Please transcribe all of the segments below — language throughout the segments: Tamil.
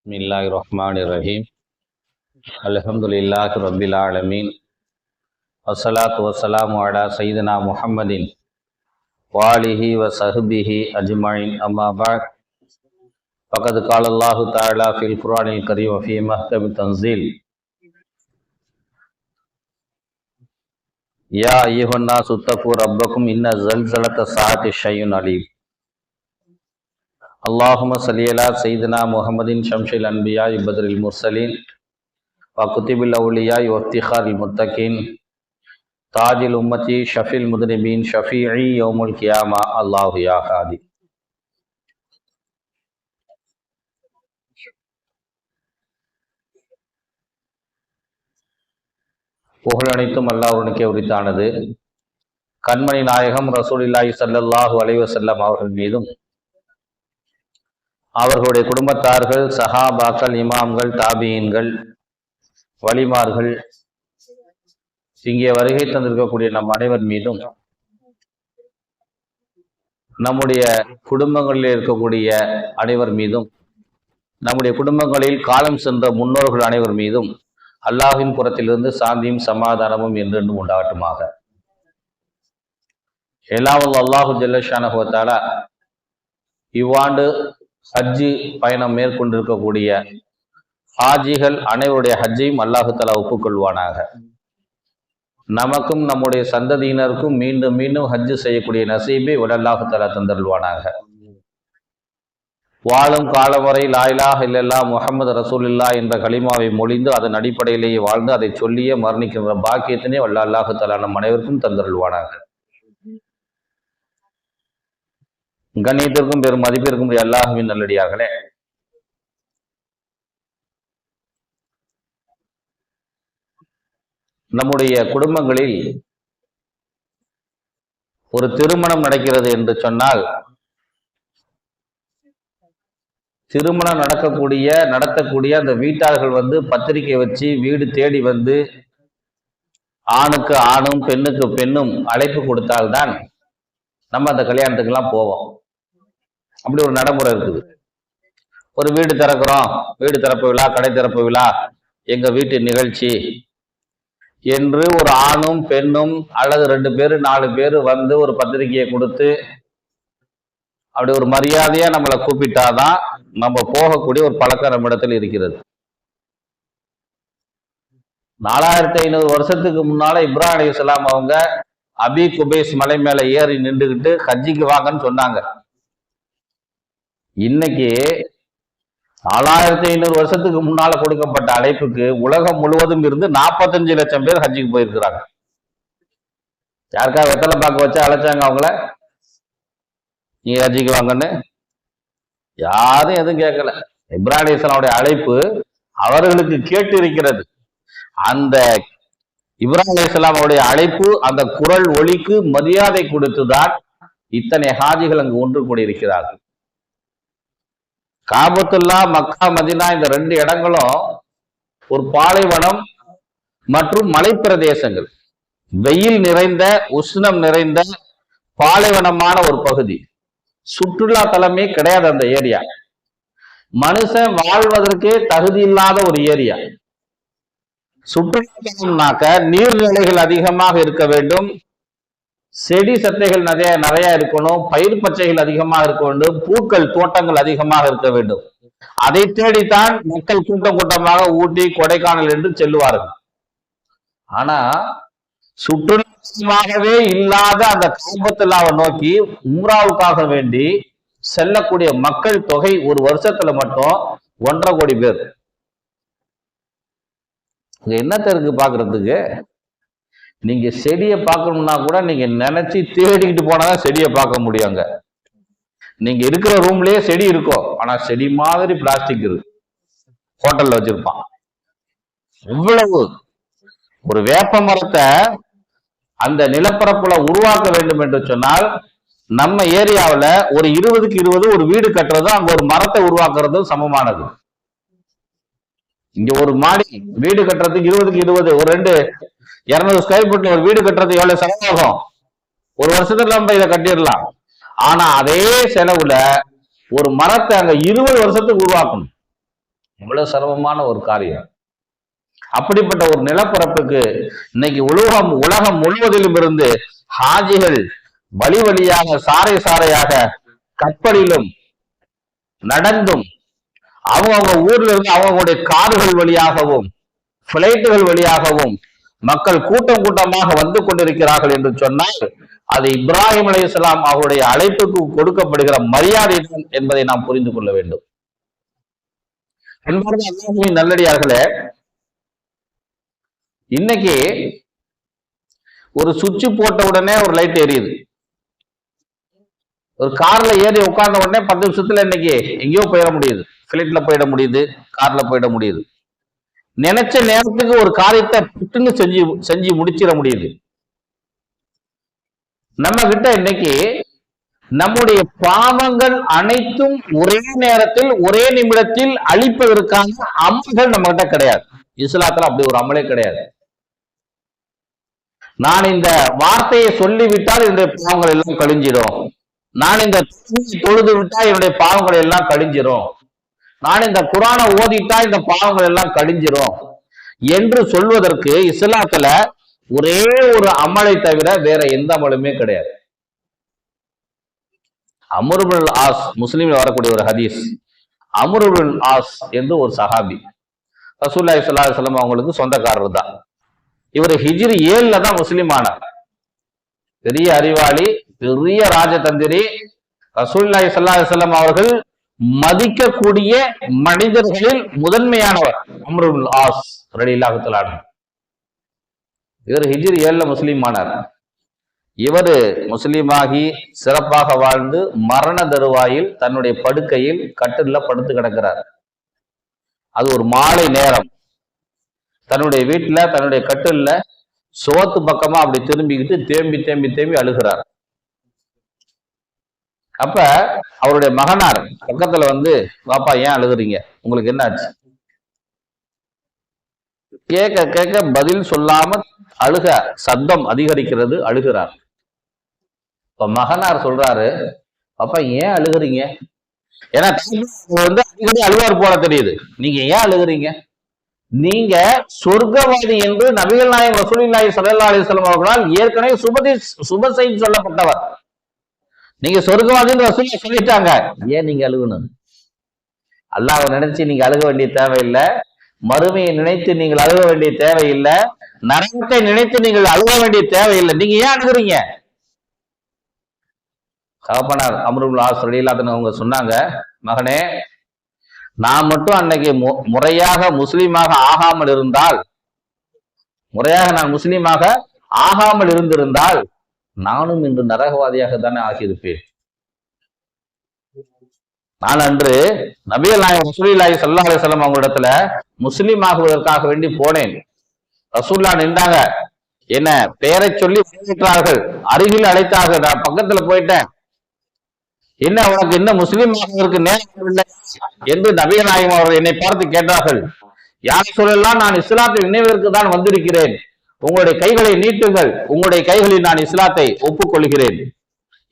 بسم الله الرحمن الرحيم الحمد لله رب العالمين والصلاة والسلام على سيدنا محمد وآله وصحبه أجمعين أما بعد فقد قال الله تعالى في القرآن الكريم وفي محكم التنزيل يا أيها الناس اتقوا ربكم إن زلزلة الساعة شيء عليم அல்லாஹும சலியலா செய்தனா முகமதின் ஷம்ஷில் அன்பியா இபத்ரில் முர்சலீன் வகுத்திபில் அவுலியா ஒத்திஹாரில் முத்தகீன் தாஜில் உம்மதி ஷஃபில் முதனிபீன் ஷஃபி யோமுல் கியாமா அல்லாஹு யாஹாதி புகழனைத்தும் அல்லாஹனுக்கே உரித்தானது. கண்மணி நாயகம் ரசூல் இல்லாஹி சல்லல்லாஹு அலைவசல்லம் அவர்கள் மீதும் அவர்களுடைய குடும்பத்தார்கள் சஹாபாக்கள் இமாம்கள் தாபியன்கள் வலிமார்கள் இங்கே வருகை தந்திருக்கக்கூடிய நம் அனைவர் மீதும் நம்முடைய குடும்பங்களில் இருக்கக்கூடிய அனைவர் மீதும் நம்முடைய குடும்பங்களில் காலம் சென்ற முன்னோர்கள் அனைவர் மீதும் அல்லாஹின் புறத்திலிருந்து சாந்தியும் சமாதானமும் என்றென்றும் உண்டாகட்டுமாக. எல்லாம் அல்லாஹு ஜல்லஷானஹுவத்தாலா இவ்வாண்டு ஹஜ்ஜி பயணம் மேற்கொண்டிருக்கக்கூடிய ஹாஜிகள் அனைவருடைய ஹஜ்ஜையும் அல்லாஹு தலா ஒப்புக்கொள்வானாக. நமக்கும் நம்முடைய சந்ததியினருக்கும் மீண்டும் மீண்டும் ஹஜ்ஜு செய்யக்கூடிய நசீபை உடல்லாஹுத்தலா தந்தருள்வானாக. வாழும் காலம் வரை லாயிலாக இல்லல்லா முகமது ரசூலுல்லா என்ற கலிமாவை மொழிந்து அதன் அடிப்படையிலேயே வாழ்ந்து அதை சொல்லியே மரணிக்கின்ற பாக்கியத்தினே வல்ல அல்லாஹு தலா நம் அனைவருக்கும் தந்தருள்வானாக. கண்ணியத்திற்கும் பெரும் மதிப்பிற்கும் அல்லாஹுவின் நல்லடியார்களே. நம்முடைய குடும்பங்களில் ஒரு திருமணம் நடக்கிறது என்று சொன்னால் திருமணம் நடக்கக்கூடிய நடத்தக்கூடிய அந்த வீட்டார்கள் வந்து பத்திரிக்கை வச்சு வீடு தேடி வந்து ஆணுக்கு ஆணும் பெண்ணுக்கு பெண்ணும் அழைப்பு கொடுத்தால்தான் நம்ம அந்த கல்யாணத்துக்கெல்லாம் போவோம். அப்படி ஒரு நடைமுறை இருக்குது. ஒரு வீடு திறக்கிறோம். வீடு திறப்பு விழா கடை திறப்பு விழா எங்க வீட்டு நிகழ்ச்சி என்று ஒரு ஆணும் பெண்ணும் அல்லது ரெண்டு பேரு நாலு பேர் வந்து ஒரு பத்திரிகையை கொடுத்து அப்படி ஒரு மரியாதையா நம்மளை கூப்பிட்டாதான் நம்ம போகக்கூடிய ஒரு பழக்கம் நம்மிடத்தில் இருக்கிறது. நாலாயிரத்தி ஐநூறு வருஷத்துக்கு முன்னால இப்ராஹிம் அலைஹிஸ்ஸலாம் அவங்க அபி குபேஸ் மலை மேல ஏறி நின்றுகிட்டு ஹஜ்ஜிக்கு வாங்கன்னு சொன்னாங்க. இன்னைக்கு நாலாயிரத்தி ஐநூறு வருஷத்துக்கு முன்னால கொடுக்கப்பட்ட அழைப்புக்கு உலகம் முழுவதும் இருந்து நாற்பத்தஞ்சு லட்சம் பேர் ஹஜ்ஜுக்கு போயிருக்கிறாங்க. யாருக்கா வெத்தலை பார்க்க வச்சு அழைச்சாங்க அவங்கள? நீங்க ஹஜ்ஜிக்கு வாங்கன்னு? யாரும் எதுவும் கேட்கல. இப்ராஹிம் அழைப்பு அவர்களுக்கு கேட்டு இருக்கிறது அந்த இப்ராஹிம் அலைஹிஸ்ஸலாம் அழைப்பு அந்த குரல் ஒளிக்கு மரியாதை கொடுத்துதான் இத்தனை ஹாஜிகள் அங்கு ஒன்று கூடியிருக்கிறார்கள். காபத்துல்லா மக்கா மதினா இந்த ரெண்டு இடங்களும் ஒரு பாலைவனம் மற்றும் மலைப்பிரதேசங்கள். வெயில் நிறைந்த உஷ்ணம் நிறைந்த பாலைவனமான ஒரு பகுதி. சுற்றுலா தலமே கிடையாது அந்த ஏரியா. மனுஷன் வாழ்வதற்கே தகுதி இல்லாத ஒரு ஏரியா. சுற்றுலாத்தலம்னாக்க நீர்நிலைகள் அதிகமாக இருக்க வேண்டும். செடி சத்தைகள் நிறைய நிறைய இருக்கணும். பயிர் பச்சைகள் அதிகமாக இருக்க வேண்டும். பூக்கள் தோட்டங்கள் அதிகமாக இருக்க வேண்டும். அதை தேடித்தான் மக்கள் கூட்டம் கூட்டமாக ஊட்டி கொடைக்கானல் என்று செல்லுவார்கள். ஆனா சுற்றுலாவே இல்லாத அந்த காபத்துலாவை நோக்கி உம்ராவுக்காக வேண்டி செல்லக்கூடிய மக்கள் தொகை ஒரு வருஷத்துல மட்டும் ஒன்றரை கோடி பேர். என்னத்த இருக்கு பாக்குறதுக்கு? நீங்க செடியை பார்க்கணும்னா கூட நீங்க நினைச்சு தேடிக்கிட்டு போனாதான் செடியை பார்க்க முடியாங்க நீங்க இருக்கிற ரூம்லயே செடி இருக்கும் ஆனா செடி மாதிரி பிளாஸ்டிக் இருக்கு. ஹோட்டல்ல வச்சிருப்பான். இவ்வளவு ஒரு வேப்ப மரத்தை அந்த நிலப்பரப்புல உருவாக்க வேண்டும் என்று சொன்னால் நம்ம ஏரியாவுல ஒரு இருபதுக்கு இருபது ஒரு வீடு கட்டுறதும் அங்க ஒரு மரத்தை உருவாக்குறதும் சமமானது. இங்க ஒரு மாடி வீடு கட்டுறதுக்கு இருபதுக்கு இருபது ஒரு ரெண்டு இருநூறு ஸ்கொயர் ஃபீட் ஒரு வீடு கட்டுறது எவ்வளவு செலவாகும் ஒரு வருஷத்துல நம்ம இதை கட்டிடலாம். ஆனா அதே செலவுல ஒரு மரத்தை அங்க இருபது வருஷத்துக்கு உருவாக்கணும். இவ்வளவு சிரமமான ஒரு காரியம். அப்படிப்பட்ட ஒரு நிலப்பரப்புக்கு இன்னைக்கு உலகம் உலகம் முழுவதிலும் இருந்து ஹாஜிகள் வழி வழியாக சாறை சாறையாக கப்பலிலும் நடந்தும் அவங்கவுங்க ஊர்ல இருந்து அவங்களுடைய கார்கள் வழியாகவும் பிளைட்டுகள் வழியாகவும் மக்கள் கூட்டம் கூட்டமாக வந்து கொண்டிருக்கிறார்கள் என்று சொன்னால் அது இப்ராஹிம் அலைஹிஸ்ஸலாம் அவருடைய அழைப்புக்கு கொடுக்கப்படுகிற மரியாதை என்பதை நாம் புரிந்து கொள்ள வேண்டும். என்பது நல்லடியார்களே இன்னைக்கு ஒரு சுவிட்ச் போட்ட உடனே ஒரு லைட் எரியுது. ஒரு கார்ல ஏறி உட்கார்ந்த உடனே பத்து நிமிஷத்துல இன்னைக்கு எங்கேயோ போயிட முடியுது. பிளைட்ல போயிட முடியுது கார்ல போயிட முடியுது. நினைச்ச நேரத்துக்கு ஒரு காரியத்தை புட்டுன்னு செஞ்சு செஞ்சு முடிச்சிட முடியுது. நம்ம கிட்ட இன்னைக்கு நம்முடைய பாவங்கள் அனைத்தும் ஒரே நேரத்தில் ஒரே நிமிடத்தில் அழிப்பதற்கான அமல்கள் நம்ம கிட்ட கிடையாது. இஸ்லாத்துல அப்படி ஒரு அமலே கிடையாது. நான் இந்த வார்த்தையை சொல்லிவிட்டால் என்னுடைய பாவங்கள் எல்லாம் கழிஞ்சிடும் நான் இந்த தொழுது விட்டால் என்னுடைய பாவங்கள் எல்லாம் கழிஞ்சிரும். நான் இந்த குரானை ஓதிட்டா இந்த பாவங்கள் எல்லாம் கழிஞ்சிரும் என்று சொல்வதற்கு இஸ்லாத்துல ஒரே ஒரு அமலை தவிர வேற எந்த அமலுமே கிடையாது. அமருபுல் ஆஸ் முஸ்லீம்ல வரக்கூடிய ஒரு ஹதீஸ். அமருபுல் ஆஸ் என்று ஒரு சஹாபி. ரசூல்லா சல்லா சொல்லம் அவங்களுக்கு சொந்தக்காரர் தான். இவர் ஹிஜ்ரி ஏழுல தான் முஸ்லீம் ஆனார். பெரிய அறிவாளி பெரிய ராஜதந்திரி. ரசூல்லாய் சல்லா இஸ்லாம் அவர்கள் மதிக்கக்கூடிய மனிதர்களில் முதன்மையானவர் அம்ருல் ஆஸ் ரலில்லாஹுத்தலான இவர் ஹிஜிர் ஏழில் முஸ்லீம் ஆனார். இவர் முஸ்லீமாகி சிறப்பாக வாழ்ந்து மரண தருவாயில் தன்னுடைய படுக்கையில் கட்டில்ல படுத்து கிடக்கிறார். அது ஒரு மாலை நேரம். தன்னுடைய வீட்டுல தன்னுடைய கட்டில்ல சோத்து பக்கமா அப்படி திரும்பிக்கிட்டு தேம்பி தேம்பி தேம்பி அழுகிறார். அப்ப அவருடைய மகனார் பக்கத்துல வந்து பாப்பா ஏன் அழுகுறீங்க? உங்களுக்கு என்ன ஆச்சு? கேட்க கேட்க பதில் சொல்லாம அழுக சத்தம் அதிகரிக்கிறது அழுகிறார். இப்ப மகனார் சொல்றாரு பாப்பா ஏன் அழுகுறீங்க? ஏன்னா வந்து அடிக்கடி அழுவார் போல தெரியுது. நீங்க ஏன் அழுகுறீங்க? நீங்க சொர்க்கவாதி என்று நபிகள் நாயகம் வசூலி ஸல்லல்லாஹு அலைஹி வஸல்லம் அவர்களால் ஏற்கனவே சுபதி சுப செய்தி சொல்லப்பட்டவர். நீங்க சொர்க்கவாதின்னு ரசூலா சொல்லிட்டாங்க. ஏன் நீங்க அழுகணும்? அல்லாஹ் நினைச்சு நீங்க அழுக வேண்டிய தேவையில்லை. மறுமையை நினைத்து நீங்கள் அழுக வேண்டிய தேவையில்லை. நரகத்தை நினைத்து நீங்கள் அழுக வேண்டிய தேவையில்லை. நீங்க ஏன் அழுகுறீங்க? கவப்பனார் அமருல்லா ஆஸ் அவங்க சொன்னாங்க மகனே நான் மட்டும் அன்னைக்கு மு- முறையாக முஸ்லீமாக ஆகாமல் இருந்தால் முறையாக நான் முஸ்லீமாக ஆகாமல் இருந்திருந்தால் நானும் இன்று நரகவாதியாக தானே ஆகியிருப்பேன். நான் அன்று நபியல் நாயகம் ரசூலுல்லாஹி சல்லா அலைஹி அவங்க அவங்களிடத்துல முஸ்லீம் ஆகுவதற்காக வேண்டி போனேன். ரசூல்லா நின்றாங்க. என்ன பெயரை சொல்லி வரவேற்றார்கள். அருகில் அழைத்தார்கள். நான் பக்கத்துல போயிட்டேன். என்ன உனக்கு இன்னும் முஸ்லீம் ஆகுவதற்கு நேரம் இல்லை என்று நபிய நாயகம் அவர்கள் என்னை பார்த்து கேட்டார்கள். யார் சொல்லலாம் நான் இஸ்லாத்தை நினைவதற்கு தான் வந்திருக்கிறேன். உங்களுடைய கைகளை நீட்டுங்கள். உங்களுடைய கைகளில் நான் இஸ்லாத்தை ஒப்புக்கொள்கிறேன்.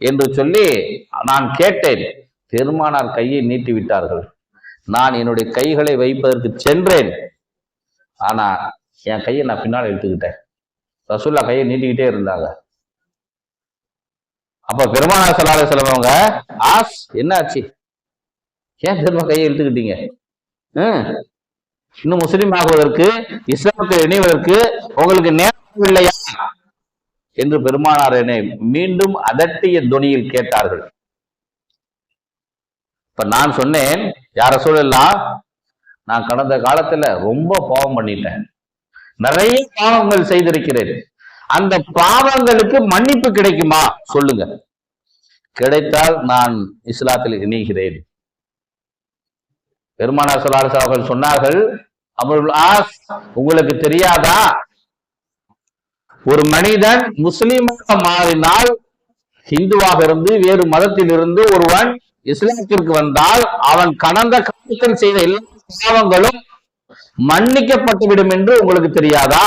என்று சொல்லி நான் கேட்டேன். பெருமானார் கையை நீட்டி விட்டார்கள். நான் என்னுடைய கைகளை வைப்பதற்கு சென்றேன். ஆனா என் கையை நான் பின்னால் எடுத்துக்கிட்டேன் ரசூல்லா கையை நீட்டிக்கிட்டே இருந்தாங்க. அப்ப பெருமானார் சலாலை செலவங்க ஆஸ் என்னாச்சு? ஏன் திரும்ப கையை இழுத்துக்கிட்டீங்க? இன்னும் முஸ்லீம் ஆகுவதற்கு இஸ்லாத்தை இணைவதற்கு உங்களுக்கு நேரம் இல்லையா? என்று பெருமானார் என்னை மீண்டும் அதட்டிய துணியில் கேட்டார்கள். இப்ப நான் சொன்னேன் யார சொல்லலாம் நான் கடந்த காலத்துல ரொம்ப பாவம் பண்ணிட்டேன். நிறைய பாவங்கள் செய்திருக்கிறேன். அந்த பாவங்களுக்கு மன்னிப்பு கிடைக்குமா? சொல்லுங்க. கிடைத்தால் நான் இஸ்லாத்தில் இணைகிறேன். பெருமானார் ஸல்லல்லாஹு அவர்கள் சொன்னார்கள் அமருல் ஆஸ் உங்களுக்கு தெரியாதா? ஒரு மனிதன் முஸ்லீமாக மாறினால் ஹிந்துவாக இருந்து வேறு மதத்தில் இருந்து ஒருவன் இஸ்லாத்திற்கு வந்தால் அவன் கடந்த காலத்தில் செய்த எல்லா பாவங்களும் மன்னிக்கப்பட்டுவிடும் என்று உங்களுக்கு தெரியாதா?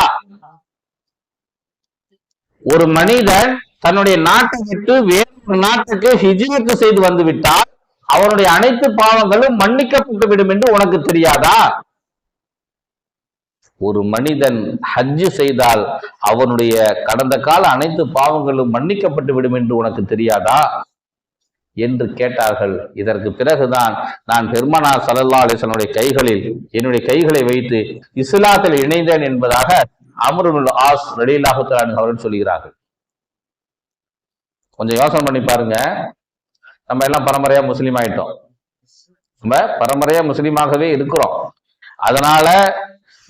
ஒரு மனிதன் தன்னுடைய நாட்டை விட்டு வேறு நாட்டுக்கு ஹிஜ்ரத் செய்து வந்துவிட்டால் அவனுடைய அனைத்து பாவங்களும் மன்னிக்கப்பட்டு விடும் என்று உனக்கு தெரியாதா? ஒரு மனிதன் ஹஜ்ஜு செய்தால் அவனுடைய கடந்த கால அனைத்து பாவங்களும் மன்னிக்கப்பட்டு விடும் என்று உனக்கு தெரியாதா? என்று கேட்டார்கள். இதற்கு பிறகுதான் நான் பெருமானார் சல்லல்லா அலிசனுடைய கைகளில் என்னுடைய கைகளை வைத்து இஸ்லாத்தில் இணைந்தேன் என்பதாக அமருல் ஆஸ் ரலீலாஹு அவர்கள் சொல்கிறார்கள். கொஞ்சம் யோசனை பண்ணி பாருங்க. நம்ம எல்லாம் பரம்பரையா முஸ்லீம் ஆயிட்டோம். நம்ம பரம்பரையா முஸ்லீமாகவே இருக்கிறோம். அதனால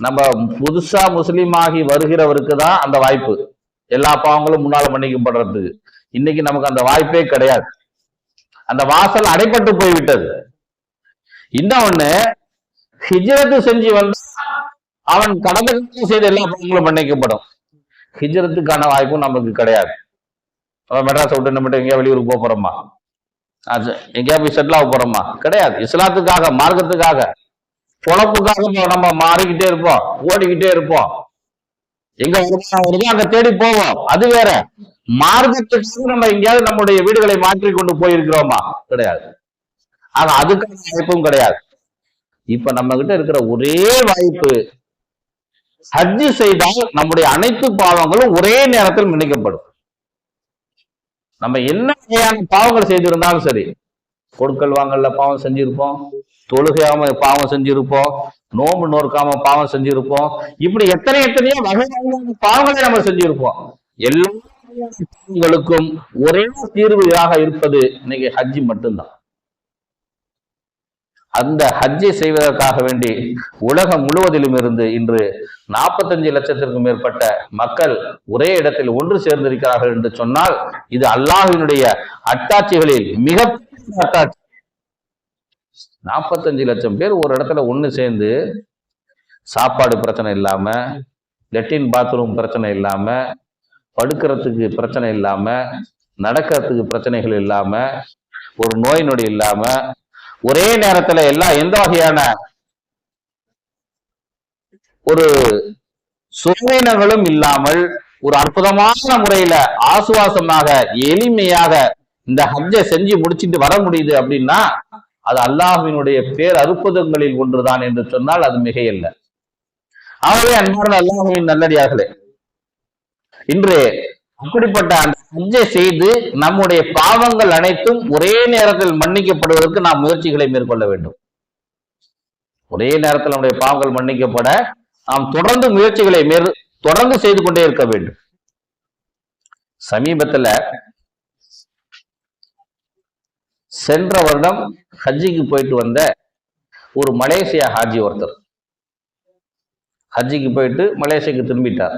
நம்ம புதுசா முஸ்லீம் ஆகி வருகிறவருக்கு தான் அந்த வாய்ப்பு. எல்லா பாவங்களும் முன்னால மன்னிக்கப்படுறதுக்கு. இன்னைக்கு நமக்கு அந்த வாய்ப்பே கிடையாது. அந்த வாசல் அடைப்பட்டு போய்விட்டது. இன்னொன்னு ஹிஜரத்து செஞ்சு வந்து அவன் கடந்த காலத்தில் செய்த எல்லா பாவங்களும் மன்னிக்கப்படும். ஹிஜரத்துக்கான வாய்ப்பும் நமக்கு கிடையாது. மெட்ராஸ் விட்டு நம்ம எங்கேயா வெளியூருக்கு போக போறோமா? எங்கேயா போய் செட்டில் ஆக போறோமா? கிடையாது. இஸ்லாத்துக்காக மார்க்கத்துக்காக பொழப்புக்காக நம்ம மாறிக்கிட்டே இருப்போம் ஓடிக்கிட்டே இருப்போம். எங்க வருது வருதோ அங்க தேடி போவோம். அது வேற. மார்க்கத்துக்கு நம்ம எங்கேயாவது நம்முடைய வீடுகளை மாற்றி கொண்டு போயிருக்கிறோமா? கிடையாது. ஆனா அதுக்கான வாய்ப்பும் கிடையாது. இப்ப நம்ம கிட்ட இருக்கிற ஒரே வாய்ப்பு ஹஜ்ஜு செய்தால் நம்முடைய அனைத்து பாவங்களும் ஒரே நேரத்தில் மன்னிக்கப்படும். நம்ம என்ன வகையான பாவங்கள் செய்திருந்தாலும் சரி கொடுக்கல் வாங்கல்ல பாவம் செஞ்சிருப்போம் தொழுகையாம பாவம் செஞ்சிருப்போம் நோம்பு நோர்க்காம பாவம் செஞ்சிருப்போம் இப்படி எத்தனை எத்தனையோ வகையான பாவங்களை நம்ம செஞ்சிருப்போம். எல்லா பாவங்களுக்கும் ஒரே தீர்வாக இருப்பது இன்னைக்கு ஹஜ்ஜி மட்டும்தான். அந்த ஹஜ்ஜை செய்வதற்காக வேண்டி உலகம் முழுவதிலும் இருந்து இன்று நாற்பத்தஞ்சு லட்சத்திற்கும் மேற்பட்ட மக்கள் ஒரே இடத்தில் ஒன்று சேர்ந்திருக்கிறார்கள் என்று சொன்னால் இது அல்லாஹினுடைய அட்டாட்சிகளில் மிக அட்டாட்சி. நாற்பத்தஞ்சு லட்சம் பேர் ஒரு இடத்துல ஒன்று சேர்ந்து சாப்பாடு பிரச்சனை இல்லாம லெட்டின் பாத்ரூம் பிரச்சனை இல்லாம படுக்கிறதுக்கு பிரச்சனை இல்லாம நடக்கிறதுக்கு பிரச்சனைகள் இல்லாம ஒரு நோய் நொடி இல்லாம ஒரே நேரத்துல எல்லா எந்த வகையான ஒரு சுவையினங்களும் இல்லாமல் ஒரு அற்புதமான முறையில ஆசுவாசமாக எளிமையாக இந்த ஹஜ்ஜை செஞ்சு முடிச்சிட்டு வர முடியுது அப்படின்னா அது அல்லாஹினுடைய பேர் அற்புதங்களில் ஒன்றுதான் என்று சொன்னால் அது மிகையல்ல. ஆகவே அன்பான அல்லாஹுவின் நல்லடியார்களே இன்று அப்படிப்பட்ட அந்த ஹஜ்ஜை செய்து நம்முடைய பாவங்கள் அனைத்தும் ஒரே நேரத்தில் மன்னிக்கப்படுவதற்கு நாம் முயற்சிகளை மேற்கொள்ள வேண்டும். ஒரே நேரத்தில் நம்முடைய பாவங்கள் மன்னிக்கப்பட நாம் தொடர்ந்து முயற்சிகளை மேற் தொடர்ந்து செய்து கொண்டே இருக்க வேண்டும். சமீபத்துல சென்ற வருடம் ஹஜ்ஜிக்கு போயிட்டு வந்த ஒரு மலேசியா ஹாஜி ஒருத்தர். ஹஜ்ஜிக்கு போயிட்டு மலேசியாக்கு திரும்பிட்டார்.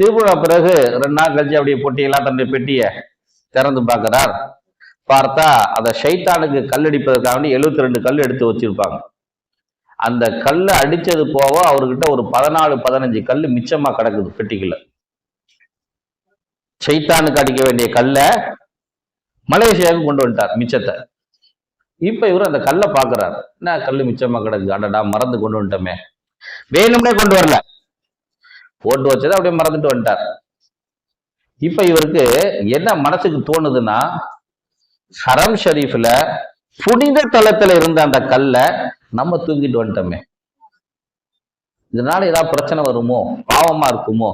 திருவிழா பிறகு ரெண்டு நாள் கழிச்சு அப்படியே பொட்டியெல்லாம் தன்னுடைய பெட்டியை திறந்து பார்க்கிறார். பார்த்தா அதை ஷைத்தானுக்கு கல் அடிப்பதற்காக வேண்டி எழுபத்தி ரெண்டு கல் எடுத்து வச்சிருப்பாங்க. அந்த கல்லை அடிச்சது போக அவர்கிட்ட ஒரு பதினாலு பதினஞ்சு கல் மிச்சமா கிடக்குது பெட்டிக்குள்ள. ஷைத்தானுக்கு அடிக்க வேண்டிய கல்லை மலேசியாவுக்கு கொண்டு வந்துட்டார் மிச்சத்தை. இப்போ இவர் அந்த கல்லை பார்க்குறாரு. என்ன கல் மிச்சமாக கிடக்கு? அடடா மறந்து கொண்டு வந்துட்டோமே. வேணும்னே கொண்டு வரல. போட்டு வச்சதை அப்படியே மறந்துட்டு வந்துட்டார். இப்ப இவருக்கு என்ன மனசுக்கு தோணுதுன்னா ஹரம் ஷரீஃப்ல புனித தலத்துல இருந்த அந்த கல்லை நம்ம தூக்கிட்டு வந்துட்டோமே. இதனால ஏதாவது பிரச்சனை வருமோ? பாவமா இருக்குமோ?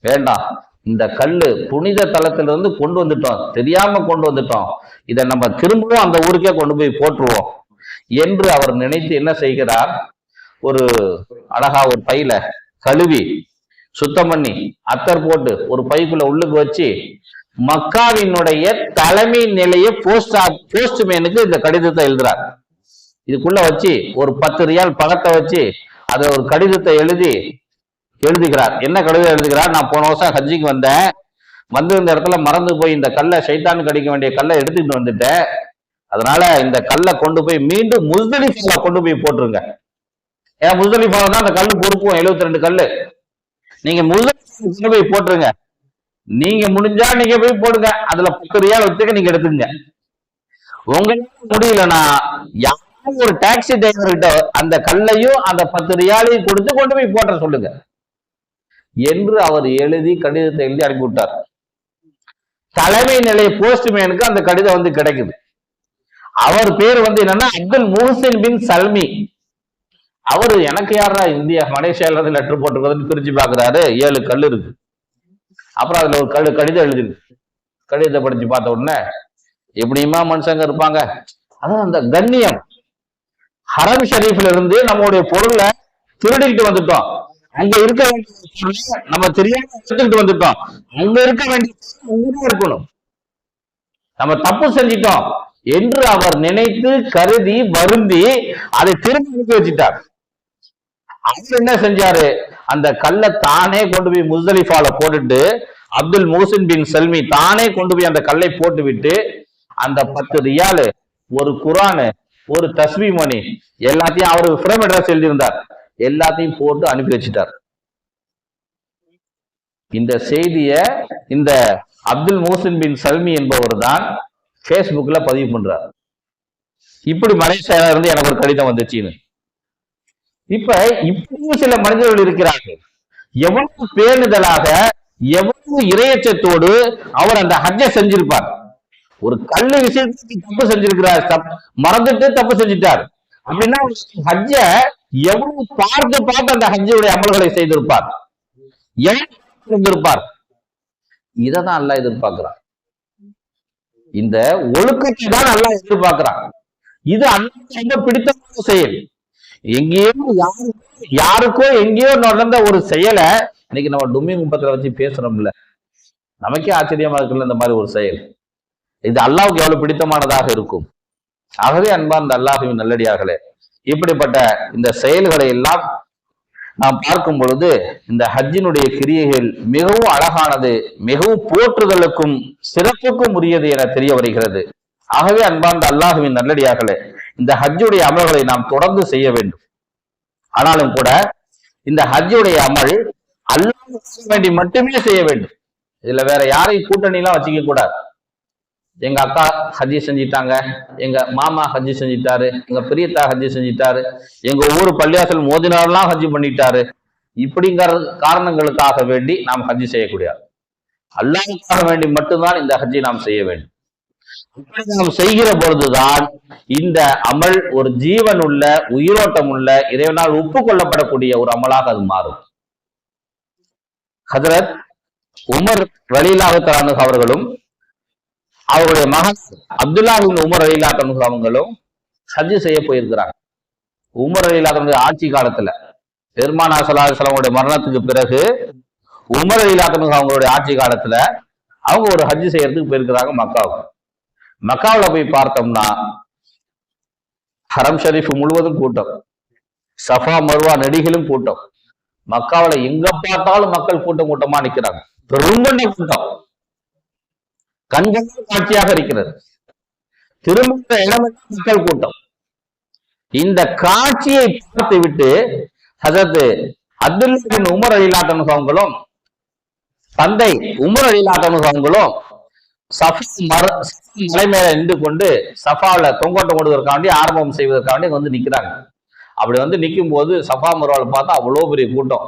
வேண்டாம் இந்த கல்லு புனித தலத்திலிருந்து கொண்டு வந்துட்டோம். தெரியாம கொண்டு வந்துட்டோம். இதை நம்ம திரும்பவும் அந்த ஊருக்கே கொண்டு போய் போட்டுருவோம். என்று அவர் நினைத்து என்ன செய்கிறார்? ஒரு அழகா ஒரு பையில கழுவி சுத்தம் பண்ணி அத்தர் போட்டு ஒரு பைக்குள்ள உள்ளுக்கு வச்சு மக்காவினுடைய தலைமை நிலைய போஸ்ட் போஸ்ட்மேனுக்கு இந்த கடிதத்தை எழுதுறார். இதுக்குள்ள வச்சு ஒரு பத்து ரியால் பணத்தை வச்சு அதை ஒரு கடிதத்தை எழுதி எழுதுகிறார். என்ன கடிதம் எழுதுகிறார்? நான் போன வருஷம் ஹஜ்ஜிக்கு வந்தேன். வந்து இந்த இடத்துல மறந்து போய் இந்த கல்லை சைத்தான் கடிக்க வேண்டிய கல்லை எடுத்துக்கிட்டு வந்துட்டேன். அதனால இந்த கல்லை கொண்டு போய் மீண்டும் முஸ்தலிஃபா கொண்டு போய் போட்டுருங்க. ஏன் முஸ்தலிஃபால தான் அந்த கல்லு பொறுப்பும் எழுபத்தி ரெண்டு கல்லு. நீங்க முஸ்தலிஃபால போய் போட்டுருங்க. நீங்க முடிஞ்சா நீங்க போய் போடுங்க. அதுல பத்து ரியால் வச்சுக்க நீங்க எடுத்துங்க உங்களுக்கு முடியலன்னா யாரும் ஒரு டாக்ஸி டிரைவர்கிட்ட அந்த கல்லையும் அந்த பத்து ரியாலையும் கொடுத்து கொண்டு போய் போட்ட சொல்லுங்க. என்று அவர் எழுதி கடிதத்தை எழுதி அனுப்பிவிட்டார் தலைமை நிலைய போஸ்ட்மேனுக்கு அந்த கடிதம் வந்து கிடைக்குது. அவர் பேர் வந்து என்னன்னா அப்துல் முஹசின் பின் சல்மி. அவரு எனக்கு யாரா இந்தியா மலேசியால இருந்து லெட்டர் போட்டுக்கிறதுன்னு பிரிச்சு பாக்குறாரு ஏழு கல் இருக்கு. அப்புறம் அதுல ஒரு கல் கடிதம் எழுதிருக்கு. கடிதத்தை படிச்சு பார்த்த உடனே எப்படியுமா மனுஷங்க இருப்பாங்க? அதான் அந்த கண்ணியம். ஹரம் ஷரீஃப்ல இருந்து நம்மளுடைய பொருளை திருடிட்டு வந்துட்டோம். அங்க இருக்க வேண்டிய நம்ம தெரியாம எடுத்துக்கிட்டு வந்துட்டோம். அங்க இருக்க வேண்டிய இருக்கணும். நம்ம தப்பு செஞ்சிட்டோம் என்று அவர் நினைத்து கருதி வருந்தி அதை திரும்பி அனுப்பி வச்சிட்டார். அவர் என்ன செஞ்சாரு? அந்த கல்லை தானே கொண்டு போய் முஸ்தலிஃபால போட்டுட்டு அப்துல் மோசின் பின் செல்மி தானே கொண்டு போய் அந்த கல்லை போட்டு விட்டு அந்த பத்து ரியாலு ஒரு குரானு ஒரு தஸ்மி மணி எல்லாத்தையும் அவரு ஃப்ரேம் அட்ரஸ் எழுதியிருந்தார். எல்லாத்தையும் போட்டு அனுப்பி வச்சிட்டார். இந்த செய்திய இந்த அப்துல் மோசின் பின் சல்மி என்பவர் தான் பேஸ்புக்ல பதிவு பண்றார். இப்படி மலேசியால இருந்து எனக்கு ஒரு கடிதம் வந்துச்சுன்னு. இப்ப இப்பவும் சில மனிதர்கள் இருக்கிறார்கள். எவ்வளவு பேணுதலாக எவ்வளவு இரையச்சத்தோடு அவர் அந்த ஹஜ்ஜை செஞ்சிருப்பார். ஒரு கல்லு விஷயத்துக்கு தப்பு செஞ்சிருக்கிறார் மறந்துட்டு தப்பு செஞ்சிட்டார். அப்படின்னா ஹஜ்ஜ எவ்வளவு பார்த்து பார்த்து அந்த ஹஜ்ஜுடைய அமல்களை செய்திருப்பார். இருந்திருப்பார் இதான் இதை எதிர்பார்க்கிறான். இந்த ஒழுக்கத்தை தான் நல்லா எதிர்பார்க்கிறான். இது அந்த பிடித்த செயல். எங்கேயோ யாரு யாருக்கோ எங்கேயோ நடந்த ஒரு செயலை இன்னைக்கு நம்ம டும்மி கும்பத்துல வச்சு பேசுறோம்ல. நமக்கே ஆச்சரியமா இருக்குல்ல இந்த மாதிரி ஒரு செயல். இது அல்லாவுக்கு எவ்வளவு பிடித்தமானதாக இருக்கும். ஆகவே அன்பார்ந்த அல்லாஹுவின் நல்லடியார்களே இப்படிப்பட்ட இந்த செயல்களை எல்லாம் நாம் பார்க்கும் பொழுது இந்த ஹஜ்ஜினுடைய கிரியைகள் மிகவும் அழகானது மிகவும் போற்றுதலுக்கும் சிறப்புக்கும் உரியது என தெரிய வருகிறது. ஆகவே அன்பார்ந்த அல்லாஹுவின் நல்லடியார்களே இந்த ஹஜ்ஜுடைய அமல்களை நாம் தொடர்ந்து செய்ய வேண்டும். ஆனாலும் கூட இந்த ஹஜ்ஜுடைய அமல் அல்லாஹ் வேண்டி மட்டுமே செய்ய வேண்டும். இதுல வேற யாரையும் கூட்டணி எல்லாம் வச்சுக்க கூடாது. எங்க அக்கா ஹஜ்ஜி செஞ்சிட்டாங்க எங்க மாமா ஹஜ்ஜி செஞ்சிட்டாரு எங்க பெரியத்தா ஹஜ்ஜி செஞ்சிட்டாரு எங்க ஊர் பள்ளியாசல் மோதினாரெல்லாம் ஹஜ்ஜி பண்ணிட்டாரு. இப்படிங்கிற காரணங்களுக்காக வேண்டி நாம் ஹஜ்ஜி செய்யக்கூடாது அல்லாஹுக்காக வேண்டி மட்டும்தான் இந்த ஹஜ்ஜி நாம் செய்ய வேண்டும். நாம் செய்கிற பொழுதுதான் இந்த அமல் ஒரு ஜீவன் உள்ள உயிரோட்டம் உள்ள இறைவனால் ஒப்புக்கொள்ளப்படக்கூடிய ஒரு அமலாக அது மாறும். ஹதரத் உமர் ரலீலாக அவர்களும் அவருடைய மகன் அப்துல்லா உமர் அலிலா அவங்களும் ஹஜ்ஜு செய்ய போயிருக்கிறாங்க. உமர் அலிலா ஆட்சி காலத்துல பெருமானா சலாஹலமுடைய மரணத்துக்கு பிறகு உமர் அலிலா அவங்களுடைய ஆட்சி காலத்துல அவங்க ஒரு ஹஜ்ஜு செய்யறதுக்கு போயிருக்கிறாங்க மக்காவுக்கு. மக்காவுல போய் பார்த்தோம்னா ஹரம் ஷரீஃப் முழுவதும் கூட்டம். சஃபா மருவா நெடிகளும் கூட்டம். மக்காவுல எங்க பார்த்தாலும் மக்கள் கூட்டம் கூட்டமா நிக்கிறாங்க. பெரும்பண்ணி கூட்டம். கண்கள் காட்சியாக இருக்கிறது. திரும்ப இடம் மக்கள் கூட்டம். இந்த காட்சியை பார்த்து விட்டு ஹசரத் அப்துல் உமர் அலிலாத்தன் அவங்களும் தந்தை உமர் அலிலாத்தன் அவங்களும் சஃபா மர மலை மேல நின்று கொண்டு சஃபாவில தொங்கோட்டம் கொடுவதற்காண்டி ஆரம்பம் செய்வதற்காண்டி வந்து நிக்கிறாங்க. அப்படி வந்து நிற்கும் போது சஃபா மருவால பார்த்தா அவ்வளவு பெரிய கூட்டம்.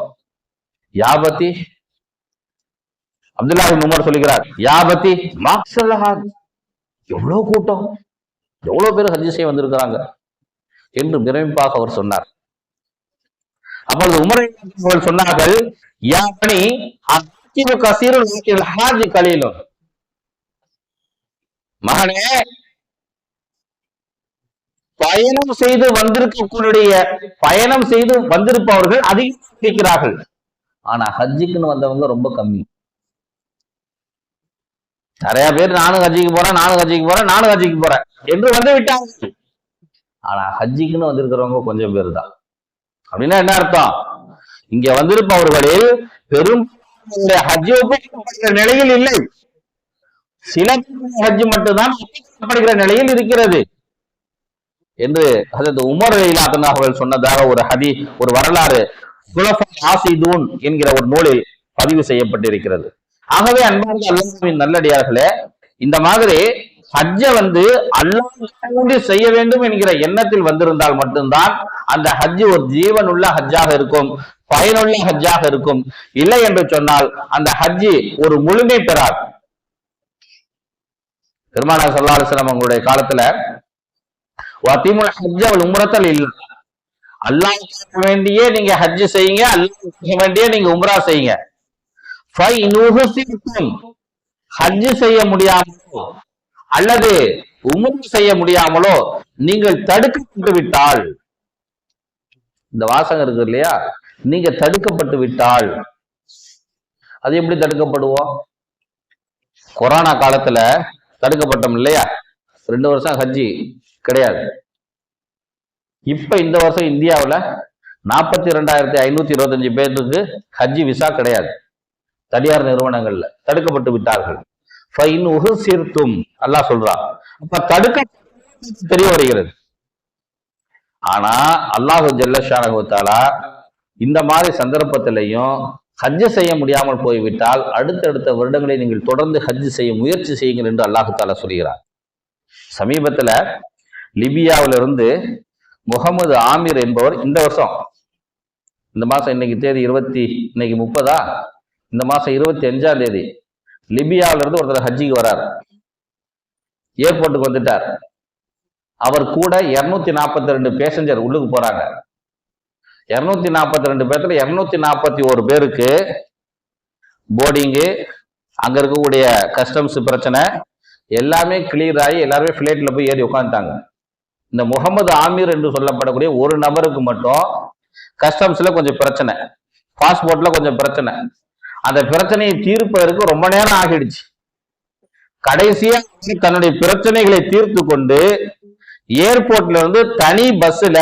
யாபத்தி அப்துல்லா உமர் சொல்லுகிறார் யாபத்தி மாக்சல்லஹாத் எவ்வளவு கூட்டம்? எவ்வளவு பேர் ஹஜ் செய்ய வந்திருக்கிறாங்க? என்று பிரமிப்பாக அவர் சொன்னார். அப்பொழுது உமரை சொன்னார்கள் யா பணி அக்கிபு ஹாஜி கலீலும் மகனே பயணம் செய்து வந்திருக்கக்கூடிய பயணம் செய்து வந்திருப்பவர்கள் அதிகம் இருக்கிறார்கள் ஆனா ஹஜ்ஜுக்குன்னு வந்தவங்க ரொம்ப கம்மி. நிறைய பேர் நானும் ஹஜ்ஜிக்கு போறேன் நானும் ஹஜ்ஜிக்கு போறேன் நானும் ஹஜ்ஜிக்கு போறேன் என்று வந்து விட்டாங்க. ஆனா ஹஜ்ஜிக்குன்னு வந்திருக்கிறவங்க கொஞ்சம் பேர் தான் அப்படின்னா என்ன அர்த்தம்? இங்க வந்திருப்பவர்களில் பெரும் ஹஜ்ஜி ஒப்புக்கொள்ளப்படுகிற நிலையில் இல்லை. சில ஹஜ் மட்டும்தான் ஒப்புக்கொள்ளப்படுகிற நிலையில் இருக்கிறது. என்று அதற்கு உமர் இலாத்தன் அவர்கள் சொன்னதாக ஒரு ஹதி ஒரு வரலாறு ஆசிதூன் என்கிற ஒரு நூலில் பதிவு செய்யப்பட்டிருக்கிறது. ஆகவே அன்பார்ந்த அல்லாஹின் நல்லடியார்களே இந்த மாதிரி ஹஜ்ஜை வந்து அல்லாஹ் செய்ய வேண்டும் என்கிற எண்ணத்தில் வந்திருந்தால் மட்டும்தான் அந்த ஹஜ் ஒரு ஜீவனுள்ள ஹஜ்ஜாக இருக்கும் பயனுள்ள ஹஜ்ஜாக இருக்கும். இல்லை என்று சொன்னால் அந்த ஹஜ்ஜி ஒரு முழுமை பெறாது. பெருமானார் சல்லா அலிஸ்லாம் அவங்களுடைய காலத்துல வத்திமுல் ஹஜ் அவள் உம்ரத்தல் இல்ல அல்லாஹ் வேண்டியே நீங்க ஹஜ் செய்யுங்க அல்லாஹ் வேண்டியே நீங்க உம்ரா செய்யுங்க. ஹஜ் செய்ய முடியாமலோ அல்லது உமர் செய்ய முடியாமலோ நீங்கள் தடுக்கப்பட்டு விட்டால் இந்த வாசகம் இருக்கு இல்லையா? நீங்க தடுக்கப்பட்டு விட்டால் அது எப்படி தடுக்கப்படுவோம்? கொரோனா காலத்துல தடுக்கப்பட்டோம் இல்லையா? ரெண்டு வருஷம் ஹஜ்ஜி கிடையாது. இப்ப இந்த வருஷம் இந்தியாவில் நாற்பத்தி ரெண்டாயிரத்தி ஐநூத்தி இருபத்தஞ்சு பேருக்கு ஹஜ்ஜி விசா கிடையாது. தனியார் நிறுவனங்கள்ல தடுக்கப்பட்டு விட்டார்கள். ஃபைன் உகு சீர்த்தும் அல்லாஹ் சொல்றான். அப்ப தடுக்க தெரிய வருகிறது. ஆனா அல்லாஹு ஜல்லஷானகுத்தாலா இந்த மாதிரி சந்தர்ப்பத்திலையும் ஹஜ்ஜு செய்ய முடியாமல் போய்விட்டால் அடுத்தடுத்த வருடங்களை நீங்கள் தொடர்ந்து ஹஜ்ஜு செய்ய முயற்சி செய்யுங்கள் என்று அல்லாஹு சொல்கிறார் சமீபத்தில் லிபியாவிலிருந்து முகமது ஆமீர் என்பவர் இந்த வருஷம் இந்த மாதம் இன்னைக்கு தேதி இருபத்தி இன்னைக்கு முப்பதா? இந்த மாதம் இருபத்தி அஞ்சாம் தேதி லிபியாவிலிருந்து ஒருத்தர் ஹஜ்ஜிக்கு வரார். ஏர்போர்ட்டுக்கு வந்துட்டார். அவர் கூட இரநூத்தி நாற்பத்தி ரெண்டு பேசஞ்சர் உள்ளுக்கு போறாங்க. இரநூத்தி நாற்பத்தி ரெண்டு பேர்த்துல இரநூத்தி நாற்பத்தி ஒரு பேருக்கு போர்டிங்கு அங்க இருக்கக்கூடிய கஸ்டம்ஸ் பிரச்சனை எல்லாமே கிளியர் ஆகி எல்லாருமே ஃபிளைட்ல போய் ஏறி உட்காந்துட்டாங்க இந்த முகமது ஆமீர் என்று சொல்லப்படக்கூடிய ஒரு நபருக்கு மட்டும் கஸ்டம்ஸ்ல கொஞ்சம் பிரச்சனை பாஸ்போர்ட்ல கொஞ்சம் பிரச்சனை. அந்த பிரச்சனையை தீர்ப்பதற்கு ரொம்ப நேரம் ஆகிடுச்சு. கடைசியா தன்னுடைய பிரச்சனைகளை தீர்த்து கொண்டு ஏர்போர்ட்ல இருந்து தனி பஸ்ல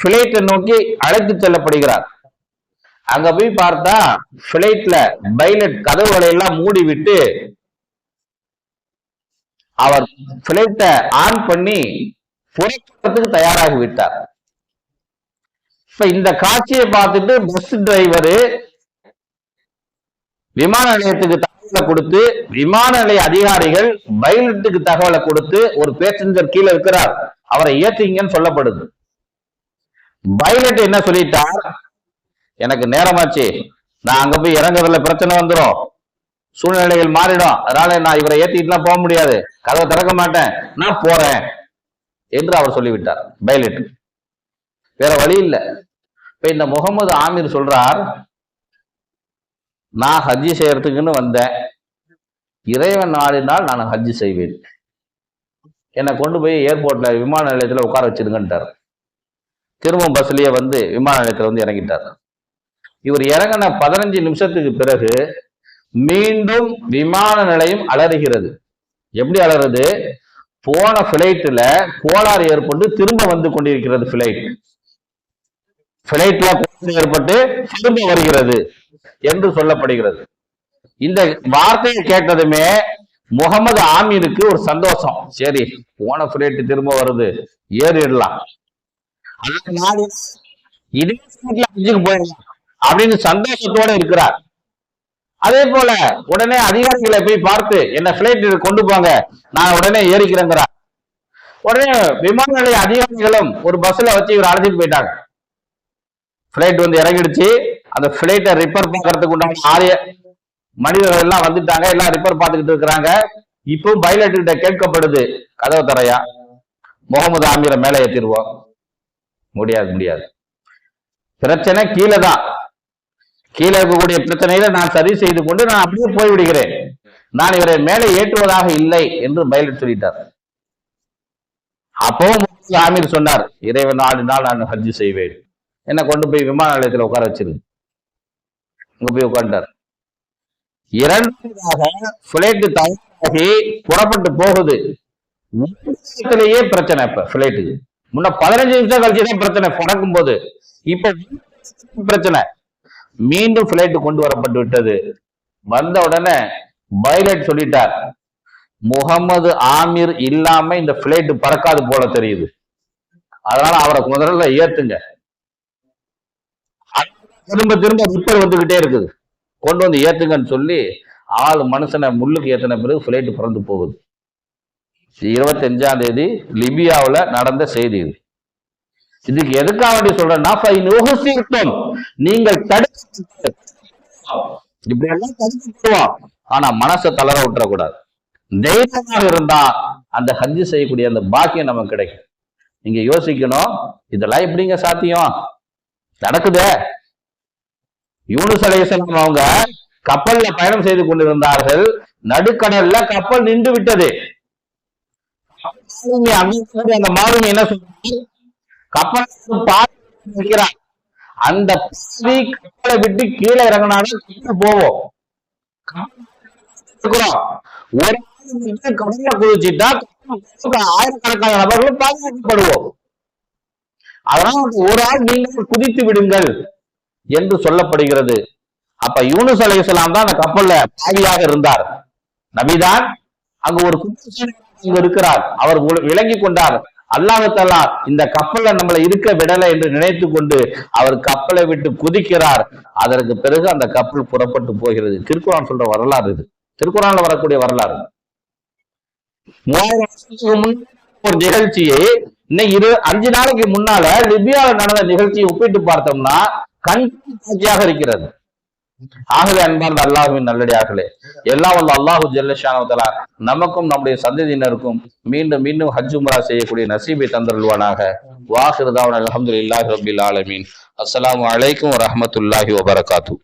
பிளைட்டை நோக்கி அழைத்து செல்லப்படுகிறார். அங்க போய் பார்த்தா பிளைட்ல பைலட் கதவுகளை எல்லாம் மூடி விட்டு அவர் பிளைட்டை ஆன் பண்ணி புறப்படுறதுக்கு தயாராகி விட்டார். இப்ப இந்த காட்சியை பார்த்துட்டு பஸ் டிரைவரு விமான நிலையத்துக்கு தகவலை கொடுத்து விமான நிலைய அதிகாரிகள் பைலட்டுக்கு தகவலை கொடுத்து ஒரு பேசஞ்சர் கீழே இருக்கிறார். அவரை ஏற்றிங்கன்னு சொல்லப்படுது. பைலட் என்ன சொல்லிட்டார் எனக்கு நேரமாச்சு. நான் அங்க போய் இறங்குறதுல பிரச்சனை வந்துடும் சூழ்நிலைகள் மாறிடும். அதனால நான் இவரை ஏத்திட்டுலாம் போக முடியாது. கதவை திறக்க மாட்டேன். நான் போறேன். என்று அவர் சொல்லிவிட்டார். பைலட் வேற வழி இல்லை. இப்ப இந்த முகமது ஆமீர் சொல்றார் நான் ஹஜ்ஜி செய்யறதுக்குன்னு வந்தேன். இறைவன் நாடினால் நான் ஹஜ்ஜி செய்வேன். என்னை கொண்டு போய் ஏர்போர்ட்ல விமான நிலையத்துல உட்கார வச்சிருங்கன்ட்டார். திரும்பவும் பஸ்லயே வந்து விமான நிலையத்துல வந்து இறங்கிட்டார். இவர் இறங்கின பதினஞ்சு நிமிஷத்துக்கு பிறகு மீண்டும் விமான நிலையம் அலறுகிறது. எப்படி அலறுது? போன பிளைட்ல கோளாறு ஏற்பட்டு திரும்ப வந்து கொண்டிருக்கிறது பிளைட் பிளைட்ல கோளாறு ஏற்பட்டு திரும்ப வருகிறது என்று சொல்லப்படுகிறது. இந்த வார்த்தையை கேட்டதுமே முகமது ஆமீனுக்கு ஒரு சந்தோஷம். சரி போன பிளைட் திரும்ப வருது ஏறிடலாம். இதே போயிடலாம் அப்படின்னு சந்தோஷத்தோட இருக்கிறார். அதே போல உடனே அதிகாரிகளை போய் பார்த்து என்ன பிளைட் கொண்டு போங்க. நான் உடனே ஏறிக்கிறேங்கிறார். உடனே விமான நிலைய அதிகாரிகளும் ஒரு பஸ்ல வச்சு இவர் அழைச்சிட்டு போயிட்டாங்க. பிளைட் வந்து இறங்கிடுச்சு. அந்த பிளைட்டை ரிப்பேர் பார்க்கறதுக்கு உண்டான ஆரிய மனிதர்கள் எல்லாம் வந்துட்டாங்க. எல்லாம் ரிப்பேர் பார்த்துக்கிட்டு இருக்கிறாங்க. இப்போ பைலட் கிட்ட கேட்கப்படுது கதவு தரையா முகமது ஆமீரை மேலே ஏத்திருவோம் முடியாது முடியாது. பிரச்சனை கீழே தான். கீழே இருக்கக்கூடிய பிரச்சனையில நான் சரி செய்து கொண்டு நான் அப்படியே போய்விடுகிறேன். நான் இவரை மேலே ஏற்றுவதாக இல்லை என்று பைலட் சொல்லிட்டார். அப்பவும் ஆமீர் சொன்னார் இறைவன் நாடினால் நான் ஹஜ்ஜு செய்வேன். என்ன கொண்டு போய் விமான நிலையத்தில் உட்கார வச்சிருக்கு அங்க போய் உட்கார்ந்தார். இரண்டாவதாக பிளைட்டு தயாராகி புறப்பட்டு போகுது. பிரச்சனை இப்ப பிளைட்டுக்கு முன்ன பதினஞ்சு நிமிஷம் கழிச்சுதான் பிரச்சனை. பறக்கும் போது இப்ப பிரச்சனை. மீண்டும் பிளைட் கொண்டு வரப்பட்டு விட்டது. வந்த உடனே பைலட் சொல்லிட்டார் முகமது ஆமீர் இல்லாம இந்த பிளைட் பறக்காது போல தெரியுது. அதனால அவரை முதல்ல ஏத்துங்க. திரும்ப திரும்ப ரிப்பேர் வந்துகிட்டே இருக்குது. கொண்டு வந்து ஏத்துங்கன்னு சொல்லி ஆள் மனுஷனை முள்ளுக்கு ஏத்தின பிறகு பிளைட் பறந்து போகுது. இருபத்தி அஞ்சாம் தேதி லிபியாவில் நடந்த செய்தி இது. இதுக்கு எதுக்காக வேண்டி சொல்றேன்னா நீங்கள் தடுக்க இப்படி எல்லாம் தடுத்துவோம் ஆனா மனசை தளர விட்டுறக்கூடாது. தைரியமாக இருந்தா அந்த ஹஜ்ஜு செய்யக்கூடிய அந்த பாக்கியம் நமக்கு கிடைக்கும். நீங்க யோசிக்கணும் இதெல்லாம் எப்படிங்க சாத்தியம்? நடக்குதே. யூனுஸ் அவங்க கப்பல்ல பயணம் செய்து கொண்டிருந்தார்கள். நடுக்கடல்ல கப்பல் நின்று விட்டது. அந்த மாலுமி என்ன சொல்றாரு கப்பல் பாதி அந்த பாதி கப்பலை விட்டு கீழே இறங்கினாலும் கப்பல் போவோம் ஒரு கடல்ல குதிச்சுட்டா ஆயிரக்கணக்கான நபர்களும் பாதுகாக்கப்படுவோம் அதனால் ஒரு ஆள் நீங்கள் குதித்து விடுங்கள் என்று சொல்லப்படுகிறது அப்ப யூனுஸ் அலைஹிஸ்ஸலாம் தான் அந்த கப்பல்ல பாவியாக இருந்தார். நபிதான் அங்க ஒரு குற்றச்சாட்டு இருக்கிறார். அவர் விளங்கி கொண்டார். அல்லாஹ் இந்த கப்பல்ல நம்மளை இருக்க விடலை என்று நினைத்து கொண்டு அவர் கப்பலை விட்டு குதிக்கிறார். அதற்கு பிறகு அந்த கப்பல் புறப்பட்டு போகிறது. திருக்குறான் சொல்ற வரலாறு இது. திருக்குறான்ல வரக்கூடிய வரலாறு. மூவாயிரம் ஒரு நிகழ்ச்சியை இன்னைக்கு இரு அஞ்சு நாளைக்கு முன்னால லிபியாவில் நடந்த நிகழ்ச்சியை ஒப்பிட்டு பார்த்தோம்னா கண் காட்சியாக இருக்கிறது. ஆகவே அன்பார்ந்த அல்லாஹுவின் நல்லடியார்களே எல்லாம் வல்ல அல்லாஹு ஜல்லஷானவத்தலா நமக்கும் நம்முடைய சந்ததியினருக்கும் மீண்டும் மீண்டும் ஹஜ் உம்ரா செய்யக்கூடிய நசீபை தந்தருள்வானாக. வாஹிருதாவன் அல்ஹம்துலில்லாஹி ரபில் ஆலமீன். அஸ்லாம் அலைக்கும் வரமத்துல்லாஹி வபரகாத்து.